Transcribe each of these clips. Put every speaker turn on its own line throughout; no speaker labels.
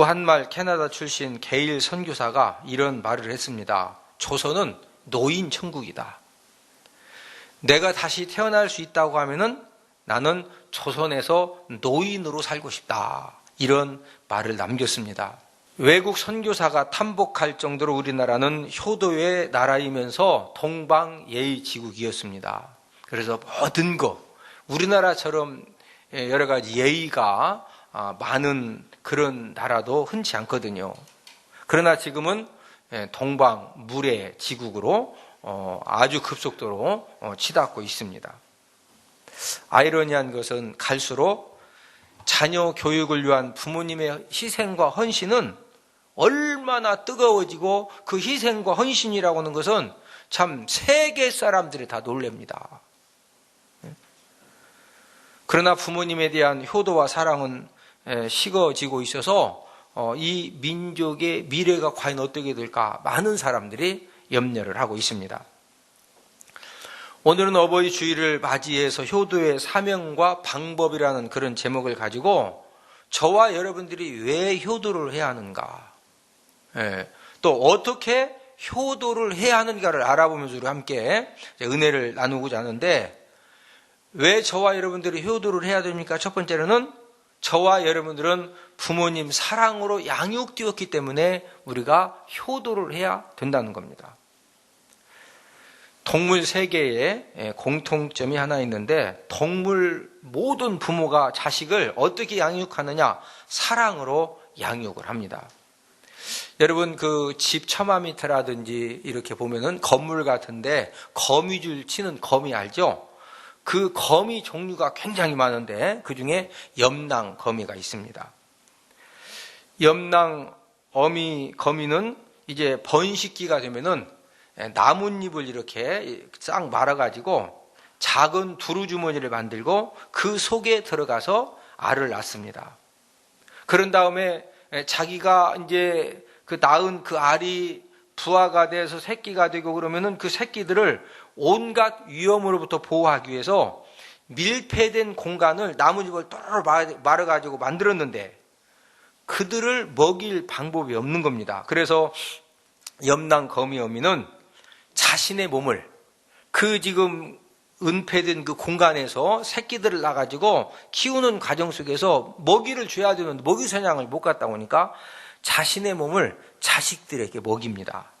구한말 캐나다 출신 게일 선교사가 이런 말을 했습니다. 조선은 노인 천국이다. 내가 다시 태어날 수 있다고 하면은 나는 조선에서 노인으로 살고 싶다. 이런 말을 남겼습니다. 외국 선교사가 탐복할 정도로 우리나라는 효도의 나라이면서 동방 예의 지국이었습니다. 그래서 모든 것, 우리나라처럼 여러 가지 예의가 아, 많은 그런 나라도 흔치 않거든요. 그러나 지금은 동방 물의 지국으로 어, 아주 급속도로 어, 치닫고 있습니다. 아이러니한 것은 갈수록 자녀 교육을 위한 부모님의 희생과 헌신은 얼마나 뜨거워지고 그 희생과 헌신이라고 하는 것은 참 세계 사람들이 다 놀랍니다. 그러나 부모님에 대한 효도와 사랑은 식어지고 있어서 어, 이 민족의 미래가 과연 어떻게 될까 많은 사람들이 염려를 하고 있습니다. 오늘은 어버이 주일을 맞이해서 효도의 사명과 방법이라는 그런 제목을 가지고 저와 여러분들이 왜 효도를 해야 하는가, 예, 또 어떻게 효도를 해야 하는가를 알아보면서 우리 함께 은혜를 나누고자 하는데 왜 저와 여러분들이 효도를 해야 됩니까? 첫 번째로는 저와 여러분들은 부모님 사랑으로 양육되었기 때문에 우리가 효도를 해야 된다는 겁니다. 동물 세계에 공통점이 하나 있는데 동물 모든 부모가 자식을 어떻게 양육하느냐? 사랑으로 양육을 합니다. 여러분 그 집 처마 밑에라든지 이렇게 보면은 건물 같은데 거미줄 치는 거미 알죠? 그 거미 종류가 굉장히 많은데 그 중에 염낭 거미가 있습니다. 염낭 어미 거미는 이제 번식기가 되면은 나뭇잎을 이렇게 싹 말아가지고 작은 두루 주머니를 만들고 그 속에 들어가서 알을 낳습니다. 그런 다음에 자기가 이제 그 낳은 그 알이 부화가 돼서 새끼가 되고 그러면은 그 새끼들을 온갖 위험으로부터 보호하기 위해서 밀폐된 공간을 나뭇잎을 또르르 말아가지고 만들었는데 그들을 먹일 방법이 없는 겁니다. 그래서 염랑 거미 어미는 자신의 몸을 그 지금 은폐된 그 공간에서 새끼들을 낳아가지고 키우는 과정 속에서 먹이를 줘야 되는데 먹이 사냥을 못 갔다 오니까 자신의 몸을 자식들에게 먹입니다.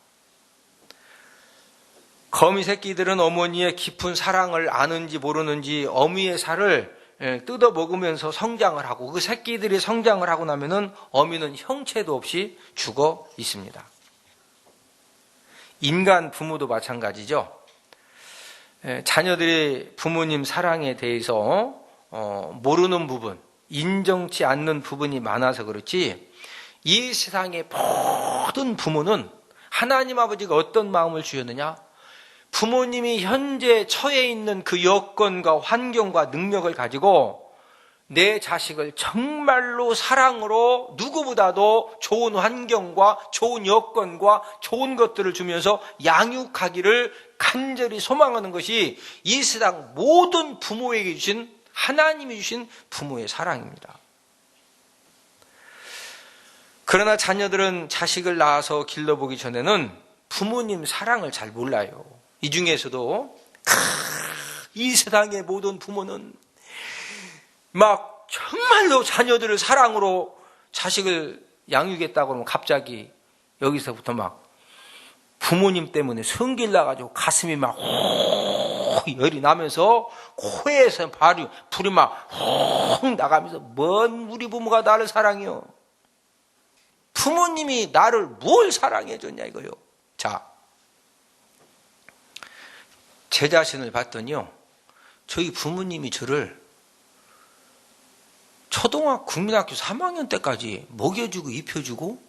거미 새끼들은 어머니의 깊은 사랑을 아는지 모르는지 어미의 살을 예, 뜯어 먹으면서 성장을 하고 그 새끼들이 성장을 하고 나면은 어미는 형체도 없이 죽어 있습니다. 인간 부모도 마찬가지죠. 예, 자녀들이 부모님 사랑에 대해서 어, 모르는 부분, 인정치 않는 부분이 많아서 그렇지 이 세상의 모든 부모는 하나님 아버지가 어떤 마음을 주셨느냐? 부모님이 현재 처해 있는 그 여건과 환경과 능력을 가지고 내 자식을 정말로 사랑으로 누구보다도 좋은 환경과 좋은 여건과 좋은 것들을 주면서 양육하기를 간절히 소망하는 것이 이 세상 모든 부모에게 주신 하나님이 주신 부모의 사랑입니다. 그러나 자녀들은 자식을 낳아서 길러보기 전에는 부모님 사랑을 잘 몰라요. 이 중에서도 이 세상의 모든 부모는 막 정말로 자녀들을 사랑으로 자식을 양육했다고 하면 갑자기 여기서부터 막 부모님 때문에 성길 나가지고 가슴이 막 열이 나면서 코에서 발이 불이 막훅 나가면서 뭔 우리 부모가 나를 사랑해요. 부모님이 나를 뭘 사랑해 줬냐 이거요. 자, 제 자신을 봤더니요. 저희 부모님이 저를 초등학교, 국민학교 3학년 때까지 먹여주고 입혀주고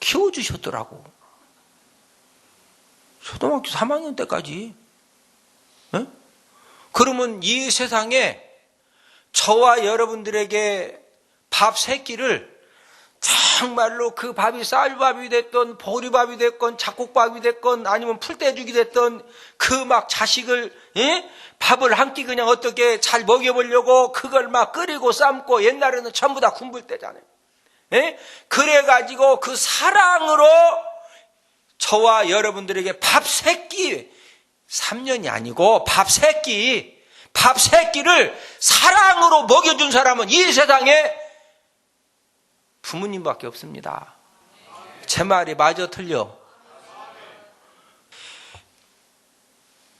키워주셨더라고. 초등학교 3학년 때까지. 네? 그러면 이 세상에 저와 여러분들에게 밥 세 끼를 정말로 그 밥이 쌀밥이 됐던 보리밥이 됐건 잡곡밥이 됐건 아니면 풀떼죽이 됐던 그 막 자식을 예? 밥을 한 끼 그냥 어떻게 잘 먹여보려고 그걸 막 끓이고 삶고 옛날에는 전부 다 군불 때잖아요. 예? 그래가지고 그 사랑으로 저와 여러분들에게 밥 세끼 3년이 아니고 밥 세끼 밥 세끼를 사랑으로 먹여준 사람은 이 세상에 부모님밖에 없습니다. 제 말이 맞아 틀려.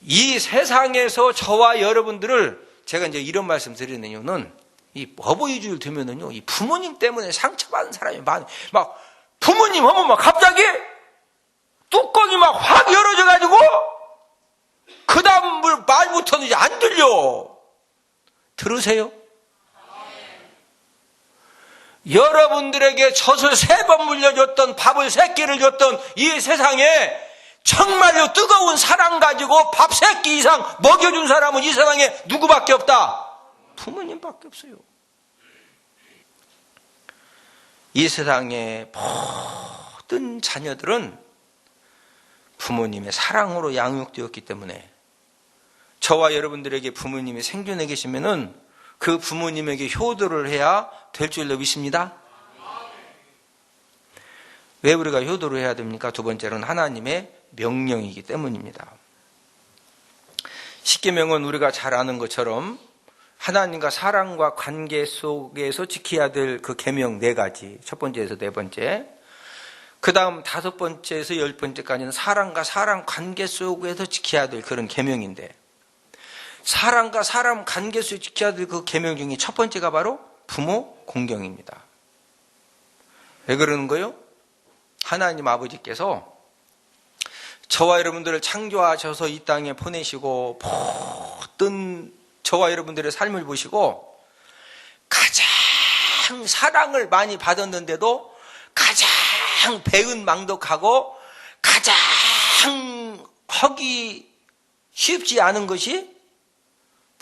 이 세상에서 저와 여러분들을 제가 이제 이런 말씀 드리는 이유는 이 어버이주일 되면은요, 이 부모님 때문에 상처받은 사람이 많아. 막 부모님 하면 막 갑자기 뚜껑이 막 확 열어져가지고 그 다음 말부터는 이제 안 들려. 들으세요? 여러분들에게 젖을 세 번 물려줬던 밥을 세 끼를 줬던 이 세상에 정말로 뜨거운 사랑 가지고 밥 세 끼 이상 먹여준 사람은 이 세상에 누구밖에 없다. 부모님밖에 없어요. 이 세상의 모든 자녀들은 부모님의 사랑으로 양육되었기 때문에 저와 여러분들에게 부모님이 생존해 계시면은 그 부모님에게 효도를 해야 될 줄로 믿습니다. 왜 우리가 효도를 해야 됩니까? 두 번째로는 하나님의 명령이기 때문입니다. 십계명은 우리가 잘 아는 것처럼 하나님과 사랑과 관계 속에서 지켜야 될 그 계명 네 가지. 첫 번째에서 네 번째. 그 다음 다섯 번째에서 열 번째까지는 사랑과 사랑 관계 속에서 지켜야 될 그런 계명인데 사람과 사람 관계 속에 지켜야 될 그 계명 중에 첫 번째가 바로 부모 공경입니다. 왜 그러는 거요? 하나님 아버지께서 저와 여러분들을 창조하셔서 이 땅에 보내시고 모든 저와 여러분들의 삶을 보시고 가장 사랑을 많이 받았는데도 가장 배은망덕하고 가장 하기 쉽지 않은 것이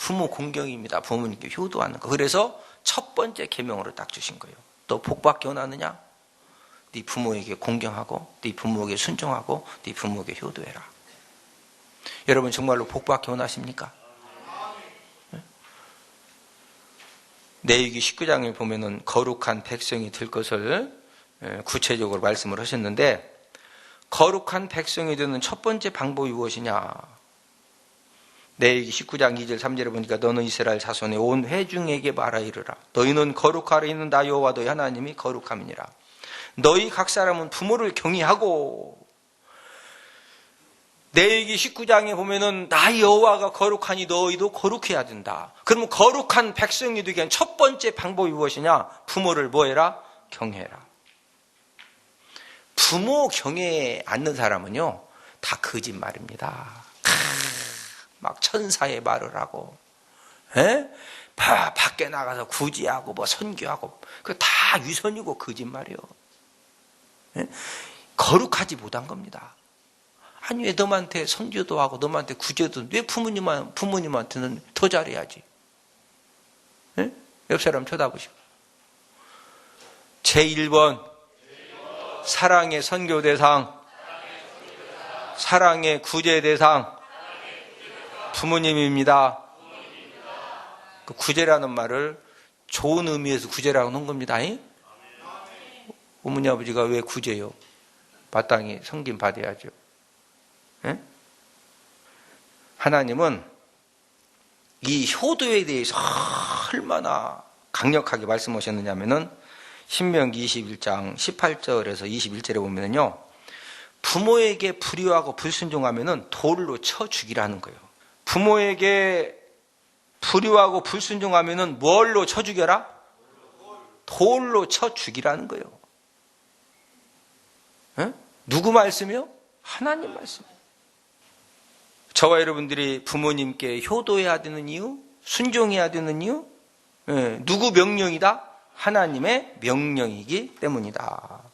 부모 공경입니다. 부모님께 효도하는 거. 그래서 첫 번째 계명으로 딱 주신 거예요. 너 복받기 원하느냐? 네 부모에게 공경하고 네 부모에게 순종하고 네 부모에게 효도해라. 여러분 정말로 복받기 원하십니까? 내위기 19장에 보면은 거룩한 백성이 될 것을 구체적으로 말씀을 하셨는데 거룩한 백성이 되는 첫 번째 방법이 무엇이냐? 내위기 19장 2절 3절에 보니까 너는 이스라엘 자손의 온 회중에게 말하 이르라. 너희는 거룩하려 있는 나 여호와 너희 하나님이 거룩함이니라. 너희 각 사람은 부모를 경외하고 내얘기 19장에 보면은 나 여호와가 거룩하니 너희도 거룩해야 된다. 그러면 거룩한 백성이 되기 위한 첫 번째 방법이 무엇이냐? 부모를 뭐해라? 경외해라. 부모 경외 않는 사람은요, 다 거짓말입니다. 막 천사의 말을 하고, 에? 바, 밖에 나가서 구지하고 뭐 선교하고, 그 다 위선이고 거짓말이요. 에? 거룩하지 못한 겁니다. 아니 왜 너한테 선교도 하고 너한테 구제도 왜 부모님한 부모님한테는 더 잘해야지? 네? 옆 사람 쳐다보시고 제 1번 사랑의 선교 대상 사랑의 구제 대상 부모님입니다. 그 구제라는 말을 좋은 의미에서 구제라고 하는 겁니다. 어머니 아버지가 왜 구제요? 마땅히 성김 받아야죠. 예? 하나님은 이 효도에 대해서 얼마나 강력하게 말씀하셨느냐면은 신명기 21장 18절에서 21절에 보면은요. 부모에게 불의하고 불순종하면은 돌로 쳐 죽이라는 거예요. 부모에게 불의하고 불순종하면은 뭘로 쳐 죽여라? 돌로 쳐 죽이라는 거예요. 에? 누구 말씀이요? 하나님 말씀. 저와 여러분들이 부모님께 효도해야 되는 이유, 순종해야 되는 이유, 예, 누구 명령이다? 하나님의 명령이기 때문이다.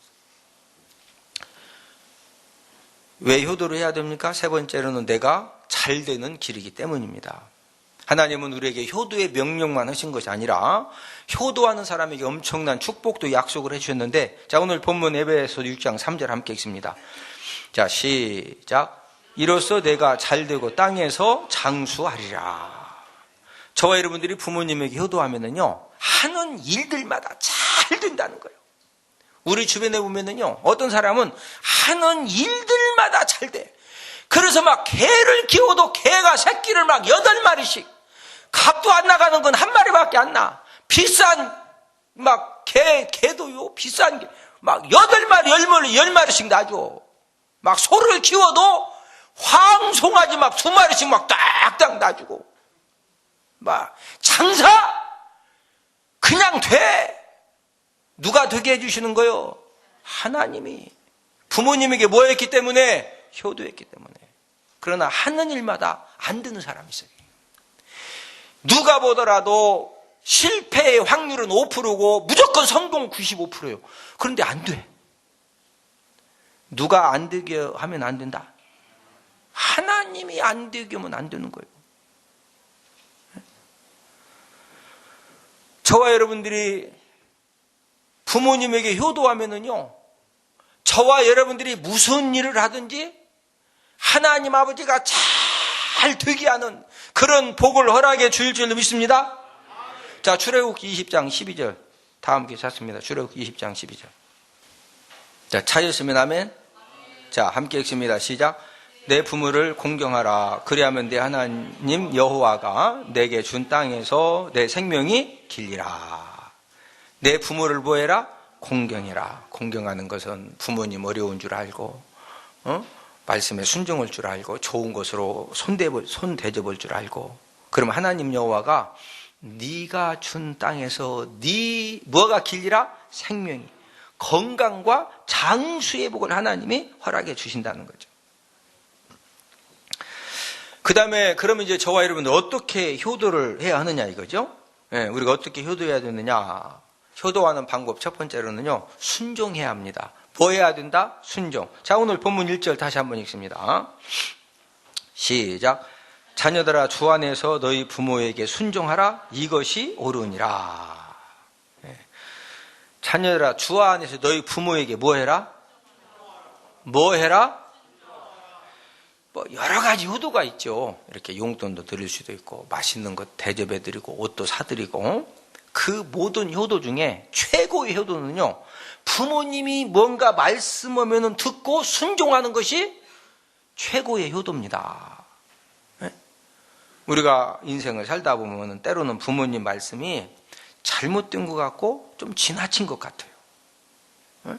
왜 효도를 해야 됩니까? 세 번째로는 내가 잘 되는 길이기 때문입니다. 하나님은 우리에게 효도의 명령만 하신 것이 아니라 효도하는 사람에게 엄청난 축복도 약속을 해주셨는데 자 오늘 본문 에베소 6장 3절 함께 읽습니다. 자 시작 이로써 내가 잘 되고 땅에서 장수하리라. 저와 여러분들이 부모님에게 효도하면은요, 하는 일들마다 잘 된다는 거예요. 우리 주변에 보면은요, 어떤 사람은 하는 일들마다 잘 돼. 그래서 막 개를 키워도 개가 새끼를 막 여덟 마리씩, 값도 안 나가는 건 한 마리밖에 안 나. 비싼, 막 개, 개도요, 비싼 게, 막 여덟 마리, 열 마리, 열 마리씩 나죠. 막 소를 키워도 황송아지 막 두 마리씩 막 딱딱 놔주고. 막 장사 그냥 돼. 누가 되게 해주시는 거요? 하나님이. 부모님에게 뭐 했기 때문에? 효도했기 때문에. 그러나 하는 일마다 안 되는 사람이 있어요. 누가 보더라도 실패의 확률은 5%고 무조건 성공 95%예요. 그런데 안 돼. 누가 안 되게 하면 안 된다? 하나님이 안 되게 하면 안 되는 거예요. 저와 여러분들이 부모님에게 효도하면은요, 저와 여러분들이 무슨 일을 하든지 하나님 아버지가 잘 되게 하는 그런 복을 허락해 주일 줄 믿습니다. 자, 출애굽 20장 12절. 다 함께 찾습니다. 출애굽 20장 12절. 자, 찾으시면 아멘. 자, 함께 읽습니다. 시작. 내 부모를 공경하라. 그리하면 내 하나님 여호와가 내게 준 땅에서 내 생명이 길리라. 내 부모를 보해라. 공경해라. 공경하는 것은 부모님 어려운 줄 알고, 어? 말씀에 순종할 줄 알고, 좋은 것으로 손대볼, 손 대접할 줄 알고. 그럼 하나님 여호와가 네가 준 땅에서 네 뭐가 길리라? 생명이. 건강과 장수의 복을 하나님이 허락해 주신다는 거죠. 그 다음에 그러면 이제 저와 여러분들 어떻게 효도를 해야 하느냐 이거죠? 예, 우리가 어떻게 효도해야 되느냐? 효도하는 방법 첫 번째로는요, 순종해야 합니다. 뭐 해야 된다? 순종. 자, 오늘 본문 1절 다시 한번 읽습니다. 시작. 자녀들아 주 안에서 너희 부모에게 순종하라. 이것이 옳으니라. 예. 자녀들아 주 안에서 너희 부모에게 뭐 해라? 뭐 해라? 뭐 여러 가지 효도가 있죠. 이렇게 용돈도 드릴 수도 있고 맛있는 것 대접해 드리고 옷도 사 드리고 그 모든 효도 중에 최고의 효도는요. 부모님이 뭔가 말씀하면 듣고 순종하는 것이 최고의 효도입니다. 네? 우리가 인생을 살다 보면 때로는 부모님 말씀이 잘못된 것 같고 좀 지나친 것 같아요. 네?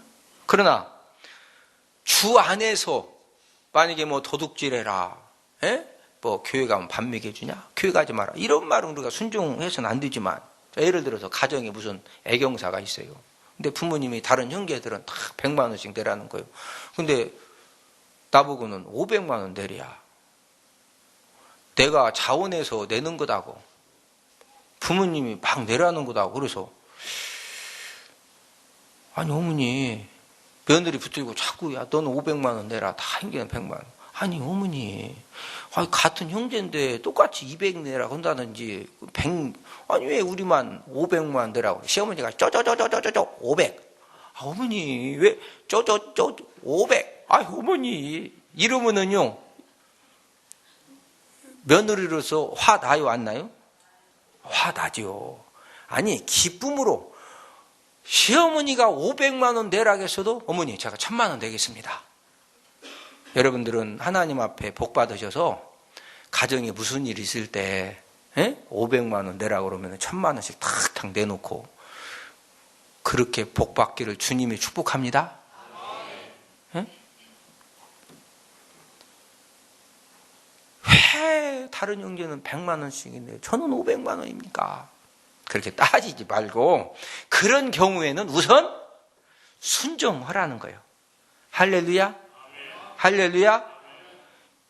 그러나 주 안에서 만약에 뭐 도둑질해라, 에? 뭐 교회 가면 밥 먹여주냐? 교회 가지 마라. 이런 말은 우리가 순종해서는 안 되지만 예를 들어서 가정에 무슨 애경사가 있어요. 근데 부모님이 다른 형제들은 다 100만 원씩 내라는 거예요. 근데 나보고는 500만 원 내랴. 내가 자원해서 내는 거다고. 부모님이 막 내라는 거다고. 그래서 아니 어머니 며느리 붙들고 자꾸 야 너는 500만 원 내라. 다 형제는 100만 원. 아니 어머니. 아니, 같은 형제인데 똑같이 200 내라 한다든지 100 아니 왜 우리만 500만 내라고. 시어머니가 쪼쪼쪼쪼쪼쪼 500 아, 어머니 왜 쪼쪼쪼 500 아 어머니. 이러면은요 며느리로서 화 나요 안 나요? 화 나죠. 아니 기쁨으로 시어머니가 500만 원 내라겠어도 어머니 제가 1000만 원 내겠습니다. 여러분들은 하나님 앞에 복 받으셔서 가정에 무슨 일이 있을 때 에? 500만 원 내라고 그러면 1000만 원씩 탁탁 내놓고 그렇게 복 받기를 주님이 축복합니다. 에? 왜 다른 형제는 100만 원씩인데 저는 500만 원입니까? 그렇게 따지지 말고 그런 경우에는 우선 순종하라는 거예요. 할렐루야. 할렐루야.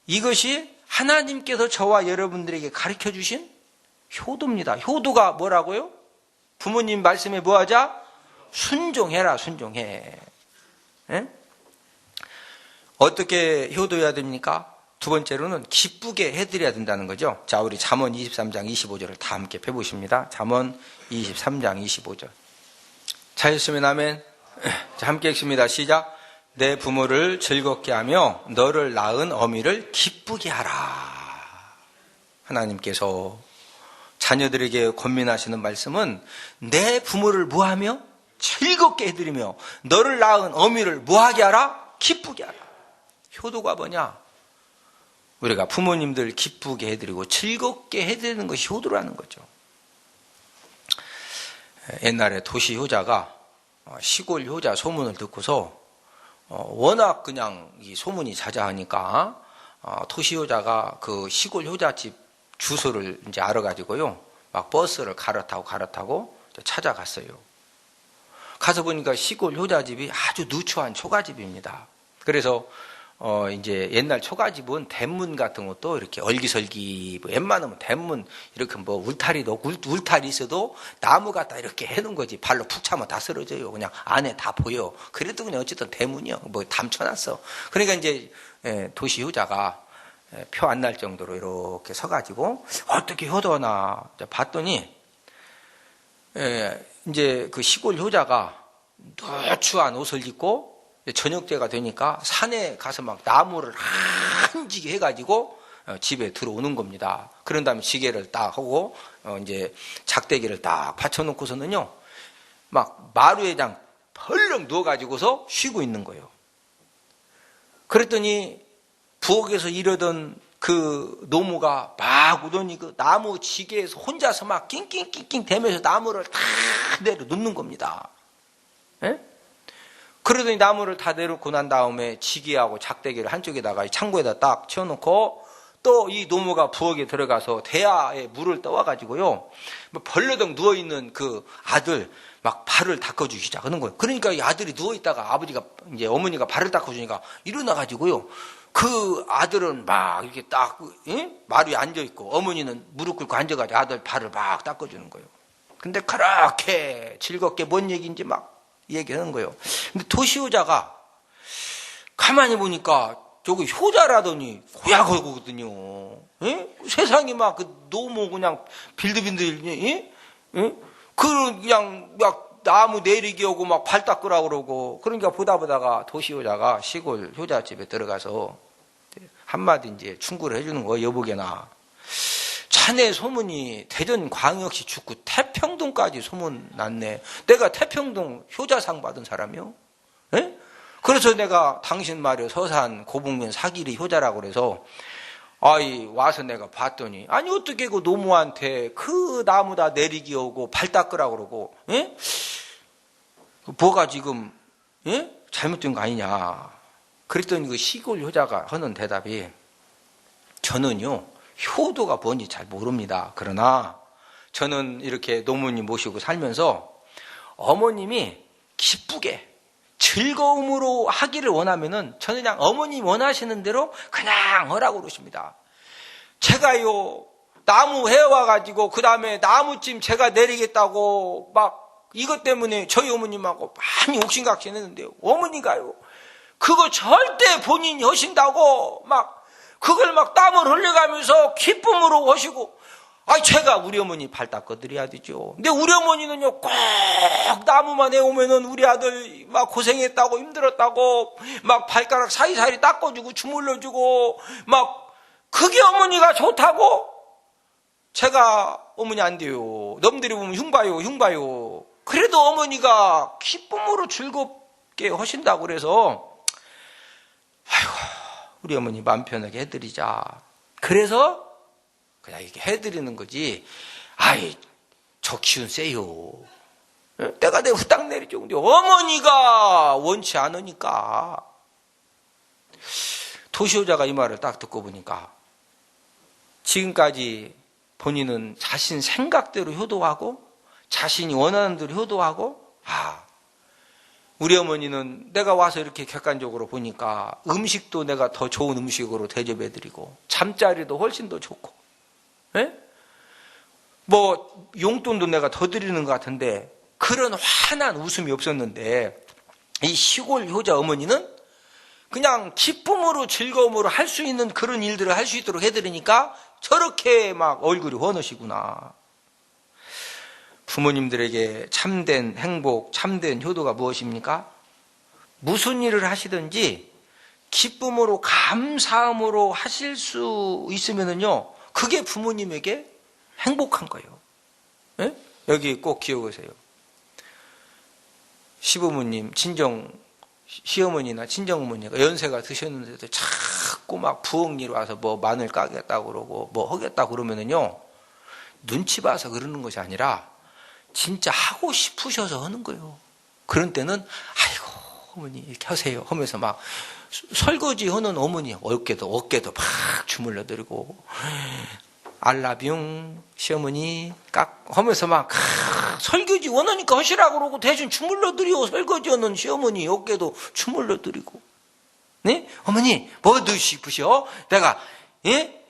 이것이 하나님께서 저와 여러분들에게 가르쳐 주신 효도입니다. 효도가 뭐라고요? 부모님 말씀에 뭐 하자? 순종해라, 순종해. 에? 어떻게 효도해야 됩니까? 두 번째로는 기쁘게 해드려야 된다는 거죠. 자, 우리 잠언 23장 25절을 다 함께 펴보십니다. 잠언 23장 25절. 찾으시면 아멘. 자, 함께 읽습니다. 시작. 내 부모를 즐겁게 하며 너를 낳은 어미를 기쁘게 하라. 하나님께서 자녀들에게 권면하시는 말씀은 내 부모를 뭐하며 즐겁게 해드리며 너를 낳은 어미를 뭐하게 하라? 기쁘게 하라. 효도가 뭐냐? 우리가 부모님들 기쁘게 해드리고 즐겁게 해드리는 것이 효도라는 거죠. 옛날에 도시 효자가 어, 시골 효자 소문을 듣고서 어, 워낙 그냥 이 소문이 자자하니까 어, 도시 효자가 그 시골 효자집 주소를 이제 알아가지고요. 막 버스를 갈아타고 갈아타고 찾아갔어요. 가서 보니까 시골 효자집이 아주 누추한 초가집입니다. 그래서 어 이제 옛날 초가집은 대문 같은 것도 이렇게 얼기설기 뭐 웬만하면 대문 이렇게 뭐 울타리도 울, 울타리 있어도 나무 갖다 이렇게 해놓은 거지. 발로 푹 차면 다 쓰러져요. 그냥 안에 다 보여. 그래도 그냥 어쨌든 대문이요. 뭐 담쳐놨어. 그러니까 이제 예, 도시 효자가 예, 표안 날 정도로 이렇게 서가지고 어떻게 효도나 봤더니 예, 이제 그 시골 효자가 누추한 옷을 입고 저녁 때가 되니까 산에 가서 막 나무를 한지게 해가지고 어, 집에 들어오는 겁니다. 그런 다음에 지게를 딱 하고 어, 이제 작대기를 딱 받쳐놓고서는요, 막 마루에 그냥 펄렁 누워가지고서 쉬고 있는 거예요. 그랬더니 부엌에서 이러던 그 노무가 막 오더니 그 나무 지게에서 혼자서 막 낑낑낑낑 대면서 나무를 다 내려 놓는 겁니다. 예? 그러더니 나무를 다 내놓고 난 다음에 지기하고 작대기를 한쪽에다가 창고에다 딱 채워놓고 또 이 노무가 부엌에 들어가서 대야에 물을 떠와가지고요. 뭐 벌러덩 누워있는 그 아들 막 발을 닦아주기 시작하는 거예요. 그러니까 이 아들이 누워있다가 아버지가 이제 어머니가 발을 닦아주니까 일어나가지고요. 그 아들은 막 이렇게 딱 예? 마루에 앉아 있고 어머니는 무릎 꿇고 앉아가지고 아들 발을 막 닦아주는 거예요. 근데 그렇게 즐겁게 뭔 얘기인지 막 얘기하는 거예요. 근데 도시효자가 가만히 보니까 저기 효자라더니 고약하거든요. 예? 세상이 막 그 너무 그냥 빌드빌드 예? 예? 그 그냥 막 나무 내리기 오고 막 발 닦으라 그러고 그러니까 보다 보다가 도시효자가 시골 효자집에 들어가서 한마디 이제 충고를 해주는 거예요 여보게나 자네 소문이 대전 광역시 죽고 태평동까지 소문 났네. 내가 태평동 효자상 받은 사람이요. 에? 그래서 내가 당신 말이요 서산 고북면 사기리 효자라고 그래서 아이 와서 내가 봤더니 아니 어떻게 그 노무한테 그 나무 다 내리기 오고 발 닦으라 그러고 에? 뭐가 지금 에? 잘못된 거 아니냐. 그랬더니 그 시골 효자가 하는 대답이 저는요 효도가 뭔지 잘 모릅니다. 그러나 저는 이렇게 노무님 모시고 살면서 어머님이 기쁘게 즐거움으로 하기를 원하면은 저는 그냥 어머님 원하시는 대로 그냥 하라고 그러십니다. 제가요 나무 해와 가지고 그 다음에 나무찜 제가 내리겠다고 막 이것 때문에 저희 어머님하고 많이 옥신각신했는데요. 어머니가요 그거 절대 본인이 하신다고 막 그걸 막 땀을 흘려가면서 기쁨으로 오시고 아 제가 우리 어머니 발 닦아드려야 되죠. 근데 우리 어머니는요, 꼭 나무만 해오면은 우리 아들 막 고생했다고 힘들었다고 막 발가락 사이사이 닦아주고 주물러주고 막 그게 어머니가 좋다고 제가 어머니 안 돼요. 넘들이 보면 흉봐요, 흉봐요. 그래도 어머니가 기쁨으로 즐겁게 하신다고 그래서 아이고 우리 어머니 마음 편하게 해드리자. 그래서 그냥 이렇게 해드리는 거지. 아이, 저 기운 세요. 때가 내 후딱 내리죠. 근데 어머니가 원치 않으니까. 도시호자가 이 말을 딱 듣고 보니까 지금까지 본인은 자신 생각대로 효도하고 자신이 원하는 대로 효도하고 아 우리 어머니는 내가 와서 이렇게 객관적으로 보니까 음식도 내가 더 좋은 음식으로 대접해드리고 잠자리도 훨씬 더 좋고 에? 뭐 용돈도 내가 더 드리는 것 같은데 그런 환한 웃음이 없었는데 이 시골 효자 어머니는 그냥 기쁨으로 즐거움으로 할 수 있는 그런 일들을 할 수 있도록 해드리니까 저렇게 막 얼굴이 환하시구나. 부모님들에게 참된 행복, 참된 효도가 무엇입니까? 무슨 일을 하시든지 기쁨으로 감사함으로 하실 수 있으면은요, 그게 부모님에게 행복한 거예요. 네? 여기 꼭 기억하세요. 시부모님, 친정 시어머니나 친정어머니가 연세가 드셨는데도 자꾸 막 부엌일 와서 뭐 마늘 까겠다고 그러고 뭐 하겠다고 그러면은요 눈치 봐서 그러는 것이 아니라 진짜 하고 싶으셔서 하는 거예요. 그런 때는 아이고 어머니 이렇게 하세요. 하면서 막 설거지 하는 어머니 어깨도 어깨도 막 주물러 드리고 알라뷰 시어머니 깍 하면서 막 설거지 원하니까 하시라고 그러고 대신 주물러 드리고 설거지 하는 시어머니 어깨도 주물러 드리고. 네? 어머니 뭐 드시고셔? 내가 예?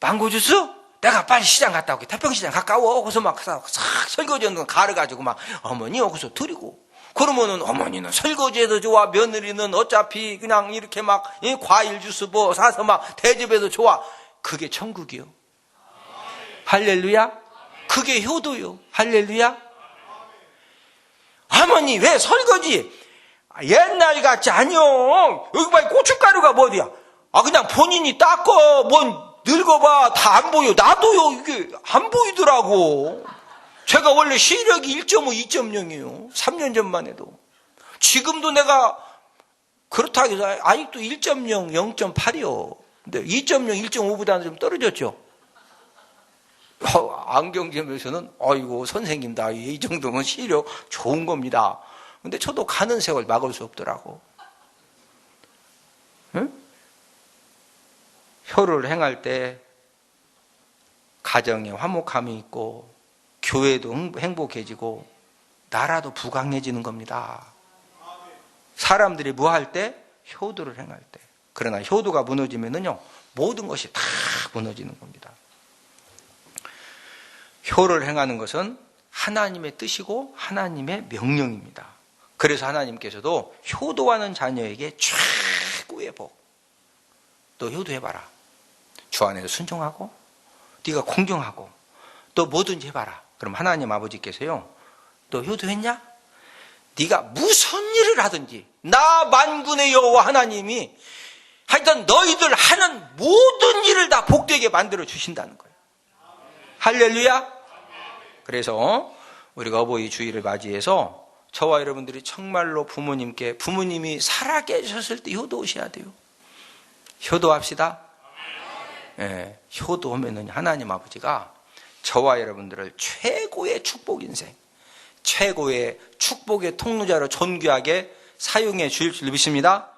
망고 주스 내가 빨리 시장 갔다 올게. 태평시장 가까워. 거기서 막 싹 설거지 하는 거 가르가지고 막 어머니 여기서 드리고. 그러면은 어머니는 설거지해도 좋아. 며느리는 어차피 그냥 이렇게 막 예, 과일 주스 뭐 사서 막 대접해도 좋아. 그게 천국이요. 할렐루야. 그게 효도요. 할렐루야. 어머니 왜 설거지? 옛날 같지 아니요. 여기 봐 고춧가루가 뭐 어디야? 아 그냥 본인이 닦어 뭔 늙어봐. 다 안 보여. 나도요. 이게 안 보이더라고. 제가 원래 시력이 1.5, 2.0이에요. 3년 전만 해도. 지금도 내가 그렇다 해서 아직도 1.0, 0.8이요. 근데 2.0, 1.5보다는 좀 떨어졌죠. 어, 안경점에서는 아이고 선생님 다. 이 정도면 시력 좋은 겁니다. 근데 저도 가는 세월 막을 수 없더라고. 효를 행할 때 가정에 화목함이 있고 교회도 행복해지고 나라도 부강해지는 겁니다. 사람들이 뭐할 때? 효도를 행할 때. 그러나 효도가 무너지면은요 모든 것이 다 무너지는 겁니다. 효를 행하는 것은 하나님의 뜻이고 하나님의 명령입니다. 그래서 하나님께서도 효도하는 자녀에게 최고의 복. 너 효도해봐라. 주 안에서 순종하고, 네가 공경하고, 또 뭐든지 해봐라. 그럼 하나님 아버지께서요, 너 효도했냐? 네가 무슨 일을 하든지 나 만군의 여호와 하나님이 하여튼 너희들 하는 모든 일을 다 복되게 만들어 주신다는 거예요. 할렐루야. 그래서 우리가 어버이 주일을 맞이해서 저와 여러분들이 정말로 부모님께 부모님이 살아 계셨을 때 효도하셔야 돼요. 효도합시다. 예, 효도하면은 하나님 아버지가 저와 여러분들을 최고의 축복 인생, 최고의 축복의 통로자로 존귀하게 사용해 주실 줄 믿습니다.